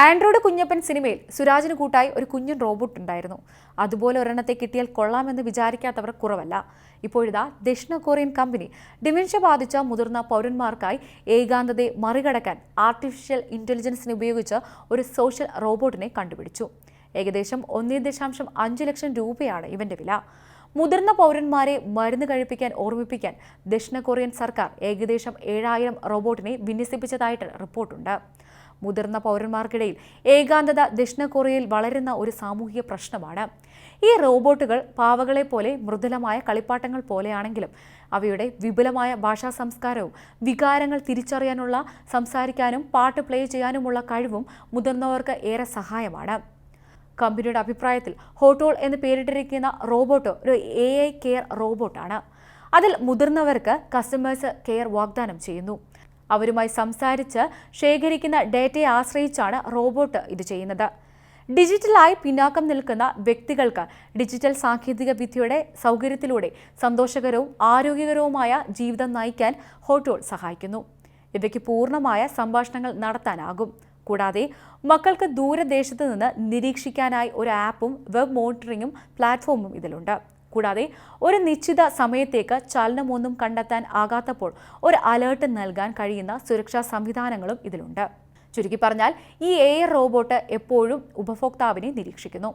Android Kunjappan സിനിമയിൽ സുരാജിന് കൂട്ടായി ഒരു കുഞ്ഞൻ റോബോട്ട് ഉണ്ടായിരുന്നു. അതുപോലെ ഒരെണ്ണത്തെ കിട്ടിയാൽ കൊള്ളാമെന്ന് വിചാരിക്കാത്തവർ കുറവല്ല. ഇപ്പോഴിതാ ദക്ഷിണ കൊറിയൻ കമ്പനി ഡിമെൻഷ്യ ബാധിച്ച മുതിർന്ന പൗരന്മാർക്കായി ഏകാന്തതയെ മറികടക്കാൻ ആർട്ടിഫിഷ്യൽ ഇന്റലിജൻസിനെ ഉപയോഗിച്ച് ഒരു സോഷ്യൽ റോബോട്ടിനെ കണ്ടുപിടിച്ചു. ഏകദേശം ഒന്നേ ദശാംശം അഞ്ച് ലക്ഷം രൂപയാണ് ഇവന്റെ വില. മുതിർന്ന പൗരന്മാരെ മരുന്ന് കഴിപ്പിക്കാൻ ഓർമ്മിപ്പിക്കാൻ ദക്ഷിണ കൊറിയൻ സർക്കാർ ഏകദേശം ഏഴായിരം റോബോട്ടിനെ വിന്യസിപ്പിച്ചതായിട്ട് റിപ്പോർട്ടുണ്ട്. മുതിർന്ന പൗരന്മാർക്കിടയിൽ ഏകാന്തത ദക്ഷിണ കൊറിയയിൽ വളരുന്ന ഒരു സാമൂഹിക പ്രശ്നമാണ്. ഈ റോബോട്ടുകൾ പാവകളെ പോലെ മൃദുലമായ കളിപ്പാട്ടങ്ങൾ പോലെയാണെങ്കിലും അവയുടെ വിപുലമായ ഭാഷാ സംസ്കാരവും വികാരങ്ങൾ തിരിച്ചറിയാനുള്ള സംസാരിക്കാനും പാട്ട് പ്ലേ ചെയ്യാനുമുള്ള കഴിവും മുതിർന്നവർക്ക് ഏറെ സഹായമാണ്. കമ്പനിയുടെ അഭിപ്രായത്തിൽ ഹോട്ടോൾ എന്ന് പേരിട്ടിരിക്കുന്ന റോബോട്ട് ഒരു എ ഐ കെയർ റോബോട്ടാണ്. അതിൽ മുതിർന്നവർക്ക് കസ്റ്റമേഴ്സ് കെയർ വാഗ്ദാനം ചെയ്യുന്നു. അവരുമായി സംസാരിച്ച് ശേഖരിക്കുന്ന ഡേറ്റയെ ആശ്രയിച്ചാണ് റോബോട്ട് ഇത് ചെയ്യുന്നത്. ഡിജിറ്റലായി പിന്നാക്കം നിൽക്കുന്ന വ്യക്തികൾക്ക് ഡിജിറ്റൽ സാങ്കേതിക വിദ്യയുടെ സൗകര്യത്തിലൂടെ സന്തോഷകരവും ആരോഗ്യകരവുമായ ജീവിതം നയിക്കാൻ ഹോട്ടോൾ സഹായിക്കുന്നു ഇവയ്ക്ക് പൂർണമായ സംഭാഷണങ്ങൾ നടത്താനാകും കൂടാതെ മക്കൾക്ക് ദൂരദേശത്ത് നിന്ന് നിരീക്ഷിക്കാനായി ഒരു ആപ്പും വെബ് മോണിറ്ററിംഗും പ്ലാറ്റ്ഫോമും ഇതിലുണ്ട് കൂടാതെ ഒരു നിശ്ചിത സമയത്തേക്ക് ചലനമൊന്നും കണ്ടെത്താൻ ആകാത്തപ്പോൾ ഒരു അലേർട്ട് നൽകാൻ കഴിയുന്ന സുരക്ഷാ സംവിധാനങ്ങളും ഇതിലുണ്ട്. ചുരുക്കി പറഞ്ഞാൽ ഈ എയർ റോബോട്ട് എപ്പോഴും ഉപഭോക്താവിനെ നിരീക്ഷിക്കുന്നു.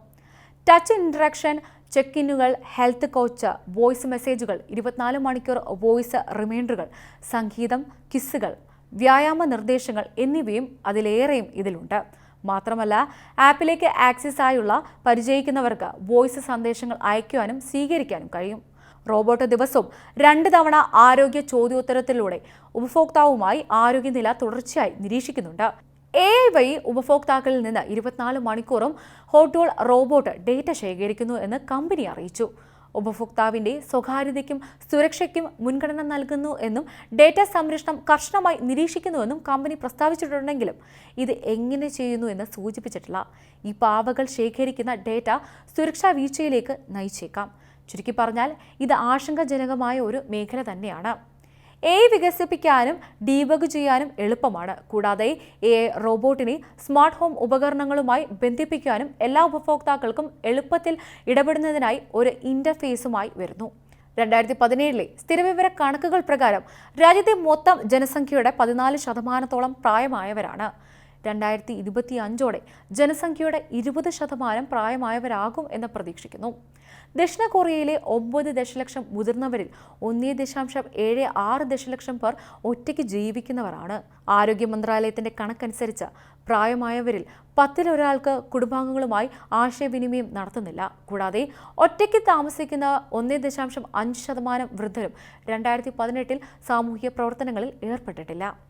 ടച്ച് ഇൻട്രാക്ഷൻ ചെക്ക് ഇന്നുകൾ ഹെൽത്ത് കോച്ച് വോയിസ് മെസ്സേജുകൾ ഇരുപത്തിനാല് മണിക്കൂർ വോയിസ് റിമൈൻഡറുകൾ സംഗീതം കിസ്സുകൾ വ്യായാമ നിർദ്ദേശങ്ങൾ എന്നിവയും അതിലേറെയും ഇതിലുണ്ട്. മാത്രമല്ല ആപ്പിലേക്ക് ആക്സസ് ആയുള്ള പരിചയിക്കുന്നവർക്ക് വോയിസ് സന്ദേശങ്ങൾ അയക്കുവാനും സ്വീകരിക്കാനും കഴിയും. റോബോട്ട് ദിവസവും രണ്ട് തവണ ആരോഗ്യ ചോദ്യോത്തരത്തിലൂടെ ഉപഭോക്താവുമായി ആരോഗ്യനില തുടർച്ചയായി നിരീക്ഷിക്കുന്നുണ്ട്. എ ഐ വഴി ഉപഭോക്താക്കളിൽ നിന്ന് ഇരുപത്തിനാല് മണിക്കൂറും ഹോട്ടോൾ റോബോട്ട് ഡേറ്റ ശേഖരിക്കുന്നു എന്ന് കമ്പനി അറിയിച്ചു. ഉപഭോക്താവിന്റെ സ്വകാര്യതയ്ക്കും സുരക്ഷയ്ക്കും മുൻഗണന നൽകുന്നു എന്നും ഡേറ്റ സംരക്ഷണം കർശനമായി നിരീക്ഷിക്കുന്നുവെന്നും കമ്പനി പ്രസ്താവിച്ചിട്ടുണ്ടെങ്കിലും ഇത് എങ്ങനെ ചെയ്യുന്നു എന്ന് സൂചിപ്പിച്ചിട്ടില്ല. ഈ പാവകൾ ശേഖരിക്കുന്ന ഡേറ്റ സുരക്ഷാ വീഴ്ചയിലേക്ക് നയിച്ചേക്കാം. ചുരുക്കി പറഞ്ഞാൽ ഇത് ആശങ്കാജനകമായ ഒരു മേഖല തന്നെയാണ്. എ വികസിപ്പിക്കാനും ഡീബഗ് ചെയ്യാനും എളുപ്പമാണ്. കൂടാതെ എ റോബോട്ടിനെ സ്മാർട്ട് ഹോം ഉപകരണങ്ങളുമായി ബന്ധിപ്പിക്കാനും എല്ലാ ഉപഭോക്താക്കൾക്കും എളുപ്പത്തിൽ ഇടപെടുന്നതിനായി ഒരു ഇന്റർഫേസുമായി വരുന്നു. രണ്ടായിരത്തി പതിനേഴിലെ സ്ഥിരവിവര കണക്കുകൾ പ്രകാരം രാജ്യത്തെ മൊത്തം ജനസംഖ്യയുടെ പതിനാല് ശതമാനത്തോളം പ്രായമായവരാണ്. രണ്ടായിരത്തി ഇരുപത്തി അഞ്ചോടെ ജനസംഖ്യയുടെ ഇരുപത് ശതമാനം പ്രായമായവരാകും എന്ന് പ്രതീക്ഷിക്കുന്നു. ദക്ഷിണ കൊറിയയിലെ ഒമ്പത് ദശലക്ഷം മുതിർന്നവരിൽ ഒന്നേ ദശാംശം ഏഴ് ആറ് ദശലക്ഷം പേർ ഒറ്റയ്ക്ക് ജീവിക്കുന്നവരാണ്. ആരോഗ്യ മന്ത്രാലയത്തിന്റെ കണക്കനുസരിച്ച് പ്രായമായവരിൽ പത്തിലൊരാൾക്ക് കുടുംബാംഗങ്ങളുമായി ആശയവിനിമയം നടത്തുന്നില്ല. കൂടാതെ ഒറ്റയ്ക്ക് താമസിക്കുന്ന ഒന്നേ ദശാംശം അഞ്ച് ശതമാനം വൃദ്ധരും രണ്ടായിരത്തി പതിനെട്ടിൽ സാമൂഹിക പ്രവർത്തനങ്ങളിൽ ഏർപ്പെട്ടിട്ടില്ല.